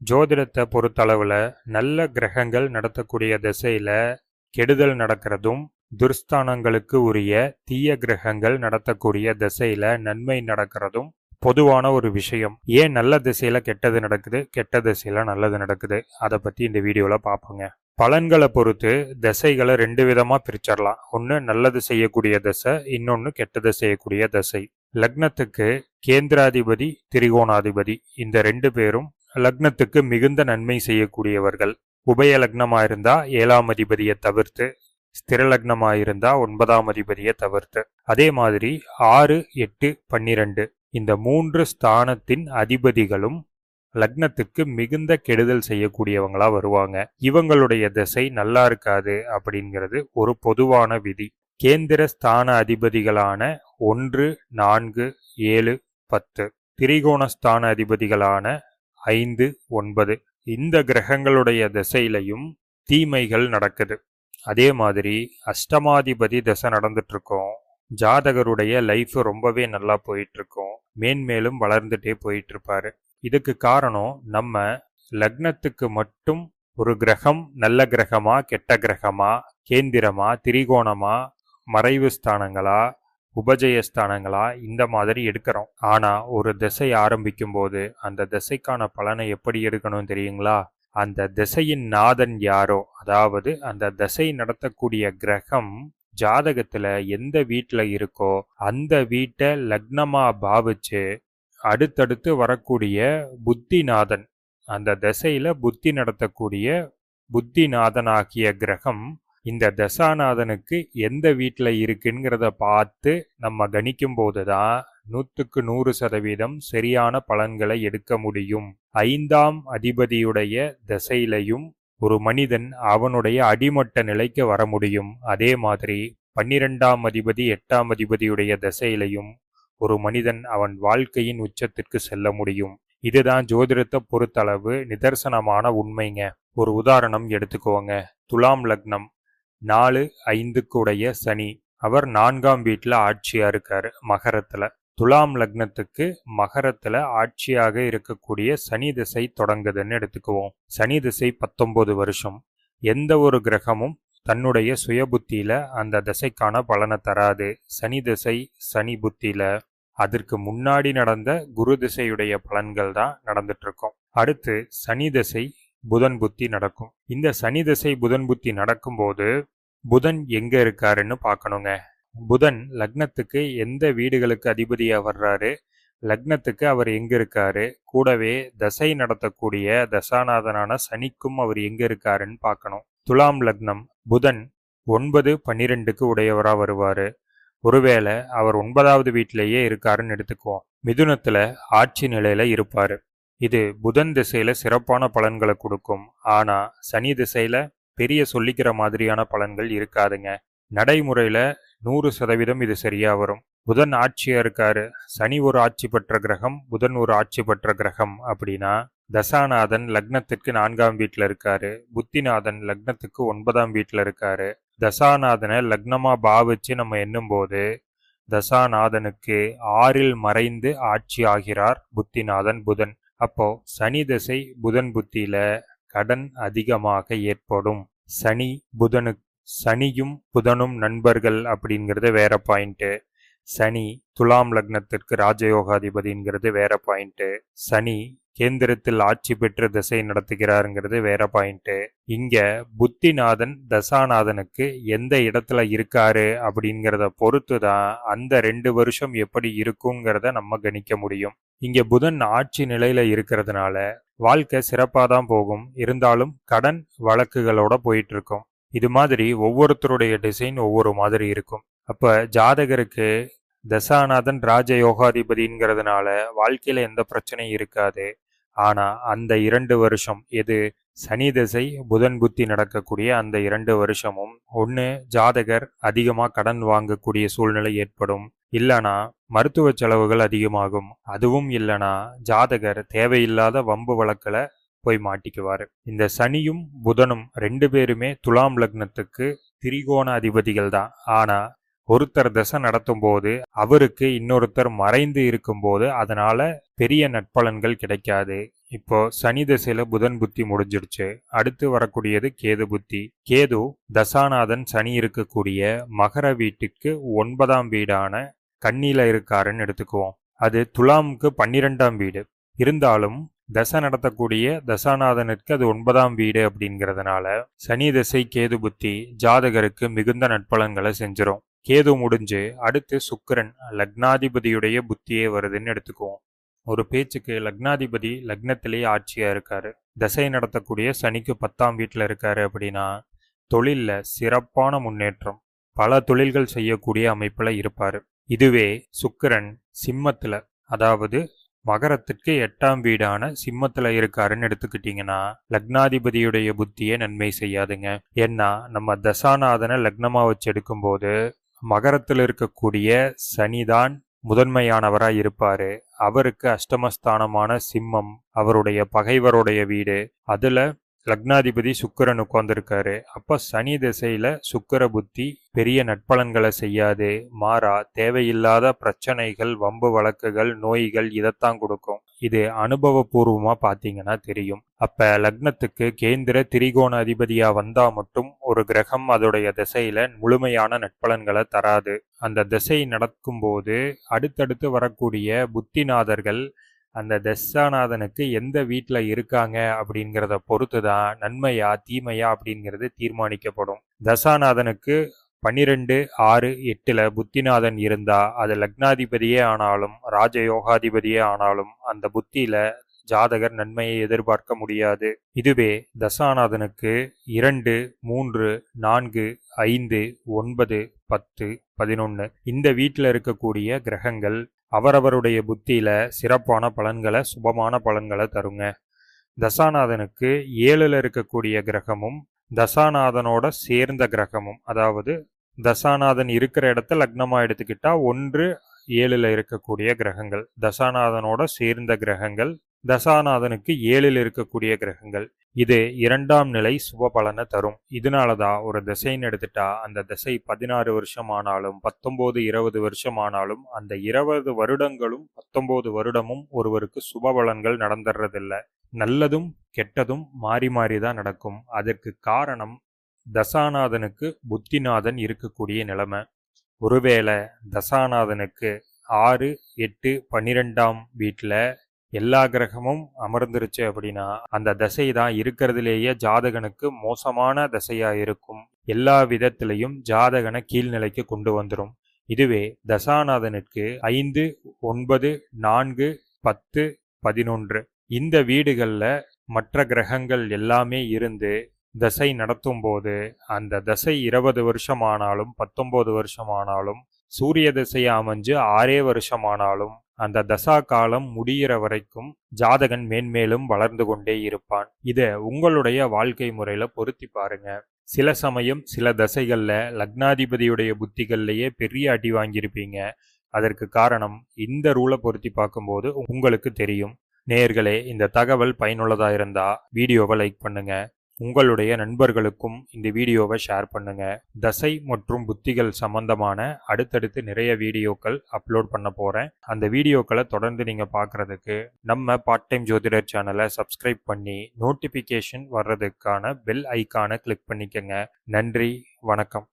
ஜோதிடத்தை பொறுத்தளவில் நல்ல கிரகங்கள் நடத்தக்கூடிய திசையில் கெடுதல் நடக்கிறதும் துர்ஸ்தானங்களுக்கு உரிய தீய கிரகங்கள் நடத்தக்கூடிய திசையில் நன்மை நடக்கிறதும் பொதுவான ஒரு விஷயம். ஏன் நல்ல திசையில் கெட்டது நடக்குது? கெட்ட திசையில் நல்லது நடக்குது. அதை பற்றி இந்த வீடியோவில் பார்ப்போங்க பலன்களை பொறுத்து திசைகளை ரெண்டு விதமாக பிரிச்சிடலாம் ஒன்று நல்லது செய்யக்கூடிய திசை இன்னொன்று கெட்டது செய்யக்கூடிய திசை. லக்னத்துக்கு கேந்திராதிபதி திரிகோணாதிபதி. இந்த ரெண்டு பேரும் லக்னத்துக்கு மிகுந்த நன்மை செய்யக்கூடியவர்கள். உபய லக்னமா ஏழாம் அதிபதியை தவிர்த்து ஸ்திர லக்னமா ஒன்பதாம் அதிபதியை தவிர்த்து. அதே மாதிரி ஆறு எட்டு பன்னிரண்டு இந்த மூன்று ஸ்தானத்தின் அதிபதிகளும் லக்னத்துக்கு மிகுந்த கெடுதல் செய்யக்கூடியவங்களா வருவாங்க. இவங்களுடைய திசை நல்லா இருக்காது அப்படிங்கிறது ஒரு பொதுவான விதி. கேந்திர ஸ்தான அதிபதிகளான ஒன்று நான்கு ஏழு பத்து. திரிகோண ஸ்தான அதிபதிகளான ஐந்து ஒன்பது. இந்த கிரகங்களுடைய திசையிலையும் தீமைகள் நடக்குது. அதே மாதிரி அஷ்டமாதிபதி திசை நடந்துட்டு இருக்கோம் ஜாதகருடைய லைஃப் ரொம்பவே நல்லா போயிட்டுருக்கோம். மேன்மேலும் வளர்ந்துட்டே போயிட்டு இருப்பாரு இதுக்கு காரணம் நம்ம லக்னத்துக்கு மட்டும் ஒரு கிரகம் நல்ல கிரகமா கெட்ட கிரகமா கேந்திரமா திரிகோணமா மறைவு ஸ்தானங்களா உபஜயஸ்தானங்களா? இந்த மாதிரி எடுக்கிறோம். ஆனா ஒரு திசை ஆரம்பிக்கும் போது அந்த திசைக்கான பலனை எப்படி எடுக்கணும் தெரியுங்களா? அந்த திசையின் நாதன் யாரோ? அதாவது அந்த திசை நடத்தக்கூடிய கிரகம் ஜாதகத்துல எந்த வீட்டில் இருக்கோ அந்த வீட்டை லக்னமா பாவிச்சு அடுத்தடுத்து வரக்கூடிய புத்திநாதன். அந்த திசையில புத்தி நடத்தக்கூடிய புத்திநாதனாகிய கிரகம் இந்த தசாநாதனுக்கு எந்த வீட்டில் இருக்குங்கிறத பார்த்து நம்ம கணிக்கும் போதுதான் நூற்றுக்கு நூறு சதவீதம் சரியான பலன்களை எடுக்க முடியும். ஐந்தாம் அதிபதியுடைய தசையிலையும் ஒரு மனிதன் அவனுடைய அடிமட்ட நிலைக்கு வர முடியும். அதே மாதிரி பன்னிரெண்டாம் அதிபதி எட்டாம் அதிபதியுடைய தசையிலையும் ஒரு மனிதன் அவன் வாழ்க்கையின் உச்சத்திற்கு செல்ல முடியும். இதுதான் ஜோதிடத்தை பொறுத்தளவு நிதர்சனமான உண்மைங்க. ஒரு உதாரணம் எடுத்துக்கோங்க. துலாம் லக்னம். நாலு ஐந்துக்கு உடைய சனி. அவர் நான்காம் வீட்டில் ஆட்சியாக இருக்கார் மகரத்தில். துலாம் லக்னத்துக்கு மகரத்துல ஆட்சியாக இருக்கக்கூடிய சனி திசை தொடங்குதுன்னு எடுத்துக்குவோம். சனி திசை பத்தொன்பது வருஷம். எந்த ஒரு கிரகமும் தன்னுடைய சுய புத்தியில அந்த திசைக்கான பலனை தராது. சனி திசை சனி புத்தியில. அதற்கு முன்னாடி நடந்த குரு திசையுடைய பலன்கள் தான் நடந்துட்டு இருக்கும். அடுத்து சனி திசை புதன் புத்தி நடக்கும். இந்த சனி திசை புதன் புத்தி நடக்கும்போது புதன் எங்க இருக்காருன்னு பார்க்கணுங்க. புதன் லக்னத்துக்கு எந்த வீடுகளுக்கு அதிபதியா வர்றாரு? லக்னத்துக்கு அவர் எங்க இருக்காரு? கூடவே தசை நடத்தக்கூடிய தசாநாதனான சனிக்கும் அவர் எங்க இருக்காருன்னு பார்க்கணும். துலாம் லக்னம் புதன் ஒன்பது பன்னிரெண்டுக்கு உடையவரா வருவாரு. ஒருவேளை அவர் ஒன்பதாவது வீட்டிலேயே இருக்காருன்னு எடுத்துக்குவோம். மிதுனத்துல ஆட்சி நிலையில இருப்பாரு. இது புதன் திசையில சிறப்பான பலன்களை கொடுக்கும். ஆனா சனி திசையில பெரிய சொல்லிக்கிற மாதிரியான பலன்கள் இருக்காதுங்க. நடைமுறையில நூறு சதவீதம் இது சரியா வரும். புதன் ஆட்சியா இருக்காரு. சனி ஒரு ஆட்சி பெற்ற கிரகம் புதன் ஒரு ஆட்சி பெற்ற கிரகம் அப்படின்னா தசாநாதன் லக்னத்திற்கு நான்காம் வீட்டில் இருக்காரு. புத்திநாதன் லக்னத்துக்கு ஒன்பதாம் வீட்டில் இருக்காரு. தசாநாதனை லக்னமா பாவிச்சு நம்ம எண்ணும்போது தசாநாதனுக்கு ஆறில் மறைந்து ஆட்சி ஆகிறார் புத்திநாதன் புதன். அப்போ சனி திசை புதன் புத்தியில கடன் அதிகமாக ஏற்படும். சனி புதனு சனியும் புதனும் நண்பர்கள் அப்படிங்கிறது வேற பாயிண்ட்டு சனி துலாம் லக்னத்திற்கு ராஜயோகாதிபதிங்கிறது வேற பாயிண்ட்டு சனி கேந்திரத்தில் ஆட்சி பெற்று திசை நடத்துகிறாருங்கிறது வேற பாயிண்ட்டு இங்க புத்திநாதன் தசாநாதனுக்கு எந்த இடத்துல இருக்காரு அப்படிங்கிறத பொறுத்து தான் அந்த ரெண்டு வருஷம் எப்படி இருக்குங்கிறத நம்ம கணிக்க முடியும். இங்க புதன் ஆட்சி நிலையில இருக்கிறதுனால வாழ்க்கை சிறப்பாக தான் போகும். இருந்தாலும் கடன் வழக்குகளோட போயிட்டு இருக்கும் இது மாதிரி ஒவ்வொருத்தருடைய டிசைன் ஒவ்வொரு மாதிரி இருக்கும். அப்ப ஜாதகருக்கு தசாநாதன் ராஜயோகாதிபதிங்கிறதுனால வாழ்க்கையில எந்த பிரச்சனையும் இருக்காது. ஆனா அந்த இரண்டு வருஷம் எது? சனி திசை புதன் புத்தி நடக்கக்கூடிய அந்த இரண்டு வருஷமும் ஒன்று ஜாதகர் அதிகமாக கடன் வாங்கக்கூடிய சூழ்நிலை ஏற்படும். இல்லனா மருத்துவ செலவுகள் அதிகமாகும். அதுவும் இல்லனா ஜாதகர் தேவையில்லாத வம்பு வழக்கில் போய் மாட்டிக்குவார். இந்த சனியும் புதனும் ரெண்டு பேருமே துலாம் லக்னத்துக்கு திரிகோண அதிபதிகள் தான் ஆனால் ஒருத்தர் தசை நடத்தும் போது அவருக்கு இன்னொருத்தர் மறைந்து இருக்கும்போது அதனால பெரிய நட்பலன்கள் கிடைக்காது. இப்போ சனி தசையில புதன் புத்தி முடிஞ்சிடுச்சு. அடுத்து வரக்கூடியது கேது புத்தி. கேது தசாநாதன் சனி இருக்கக்கூடிய மகர வீட்டுக்கு ஒன்பதாம் வீடான கண்ணில இருக்காருன்னு எடுத்துக்குவோம். அது துலாமுக்கு பன்னிரெண்டாம் வீடு. இருந்தாலும் தசை நடத்தக்கூடிய தசாநாதனுக்கு அது ஒன்பதாம் வீடு அப்படிங்கிறதுனால சனி தசை கேது புத்தி ஜாதகருக்கு மிகுந்த நட்பலன்களை செஞ்சிடும் கேது முடிஞ்சு அடுத்து சுக்கரன் லக்னாதிபதியுடைய புத்தியே வருதுன்னு எடுத்துக்குவோம். ஒரு பேச்சுக்கு லக்னாதிபதி லக்னத்திலேயே ஆட்சியாக இருக்காரு. தசை நடத்தக்கூடிய சனிக்கு பத்தாம் வீட்டில் இருக்காரு அப்படின்னா தொழிலில் சிறப்பான முன்னேற்றம். பல தொழில்கள் செய்யக்கூடிய அமைப்பில் இருப்பார். இதுவே சுக்கிரன் சிம்மத்தில் அதாவது மகரத்துக்கு எட்டாம் வீடான சிம்மத்தில் இருக்காருன்னு எடுத்துக்கிட்டிங்கன்னா லக்னாதிபதியுடைய புத்தியே நன்மை செய்யாதுங்க. ஏன்னா நம்ம தசாநாதனை லக்னமாக வச்சு எடுக்கும்போது மகரத்தில் இருக்கக்கூடிய சனிதான் முதன்மையானவராய் இருப்பாரு. அவருக்கு அஷ்டமஸ்தானமான சிம்மம் அவருடைய பகைவருடைய வீடு. அதுல லக்னாதிபதி சுக்கிரன் உட்கார்ந்துருக்காரு. அப்போ சனி திசையில் சுக்கிர புத்தி பெரிய நட்பலன்களை செய்யாது. மாறா தேவையில்லாத பிரச்சனைகள் வம்பு வழக்குகள் நோய்கள் இதைத்தான் கொடுக்கும். இது அனுபவபூர்வமாக பார்த்தீங்கன்னா தெரியும். அப்போ லக்னத்துக்கு கேந்திர திரிகோண அதிபதியாக வந்தால் மட்டும் ஒரு கிரகம் அதோடைய திசையில் முழுமையான நட்பலன்களை தராது. அந்த திசை நடக்கும்போது அடுத்தடுத்து வரக்கூடிய புத்திநாதர்கள் அந்த தசாநாதனுக்கு எந்த வீட்டில் இருக்காங்க அப்படிங்கிறத பொறுத்து தான் நன்மையா தீமையா அப்படிங்கிறது தீர்மானிக்கப்படும். தசாநாதனுக்கு பன்னிரெண்டு ஆறு எட்டில் புத்திநாதன் இருந்தா அது லக்னாதிபதியே ஆனாலும் ராஜயோகாதிபதியே ஆனாலும் அந்த புத்தியில ஜாதகர் நன்மையை எதிர்பார்க்க முடியாது. இதுவே தசாநாதனுக்கு இரண்டு மூன்று நான்கு ஐந்து ஒன்பது பத்து பதினொன்று இந்த வீட்டில் இருக்கக்கூடிய கிரகங்கள் அவரவருடைய புத்தியில சிறப்பான பலன்களை சுபமான பலன்களை தருங்க. தசாநாதனுக்கு ஏழுல இருக்கக்கூடிய கிரகமும் தசாநாதனோட சேர்ந்த கிரகமும் அதாவது தசாநாதன் இருக்கிற இடத்த லக்னமா எடுத்துக்கிட்டா ஒன்று ஏழுல இருக்கக்கூடிய கிரகங்கள் தசாநாதனோட சேர்ந்த கிரகங்கள் தசாநாதனுக்கு ஏழில் இருக்கக்கூடிய கிரகங்கள். இது இரண்டாம் நிலை சுப பலனை தரும். இதனால தான் ஒரு திசைன்னு எடுத்துட்டா அந்த திசை பதினாறு வருஷம் ஆனாலும் பத்தொம்போது இருபது வருஷம் ஆனாலும் அந்த இருபது வருடங்களும் பத்தொம்போது வருடமும் ஒருவருக்கு சுப பலன்கள் நடந்துடுறதில்ல நல்லதும் கெட்டதும் மாறி மாறி தான் நடக்கும். அதற்கு காரணம் தசாநாதனுக்கு புத்திநாதன் இருக்கக்கூடிய நிலைமை. ஒருவேளை தசாநாதனுக்கு ஆறு எட்டு பன்னிரெண்டாம் வீட்டில் எல்லா கிரகமும் அமர்ந்துருச்சு அப்படின்னா அந்த தசை தான் இருக்கிறதுலேயே ஜாதகனுக்கு மோசமான தசையா இருக்கும். எல்லா விதத்திலையும் ஜாதகனை கீழ்நிலைக்கு கொண்டு வந்துடும் இதுவே தசாநாதனுக்கு ஐந்து ஒன்பது நான்கு பத்து பதினொன்று. இந்த வீடுகளில் மற்ற கிரகங்கள் எல்லாமே இருந்து தசை நடத்தும் போது அந்த தசை இருபது வருஷம் ஆனாலும் பத்தொன்பது வருஷம் ஆனாலும் சூரிய திசையை அமைஞ்சு ஆறே வருஷம் ஆனாலும் அந்த தசா காலம் முடிகிற வரைக்கும் ஜாதகன் மேன்மேலும் வளர்ந்து கொண்டே இருப்பான். இதை உங்களுடைய வாழ்க்கை முறையில பொருத்தி பாருங்க. சில சமயம் சில தசைகள்ல லக்னாதிபதியுடைய புத்திகள்லையே பெரிய அடி வாங்கியிருப்பீங்க. அதற்கு காரணம் இந்த ரூலை பொருத்தி பார்க்கும்போது உங்களுக்கு தெரியும். நேர்களே இந்த தகவல் பயனுள்ளதா இருந்தா வீடியோவை லைக் பண்ணுங்க. உங்களுடைய நண்பர்களுக்கும் இந்த வீடியோவை ஷேர் பண்ணுங்க. தசை மற்றும் புத்திகள் சம்பந்தமான அடுத்தடுத்து நிறைய வீடியோக்கள் அப்லோட் பண்ண போகிறேன் அந்த வீடியோக்களை தொடர்ந்து நீங்கள் பார்க்குறதுக்கு நம்ம பார்ட் டைம் ஜோதிடர் சேனலை சப்ஸ்கிரைப் பண்ணி நோட்டிஃபிகேஷன் வர்றதுக்கான பெல் ஐக்கானை கிளிக் பண்ணிக்கங்க. நன்றி வணக்கம்.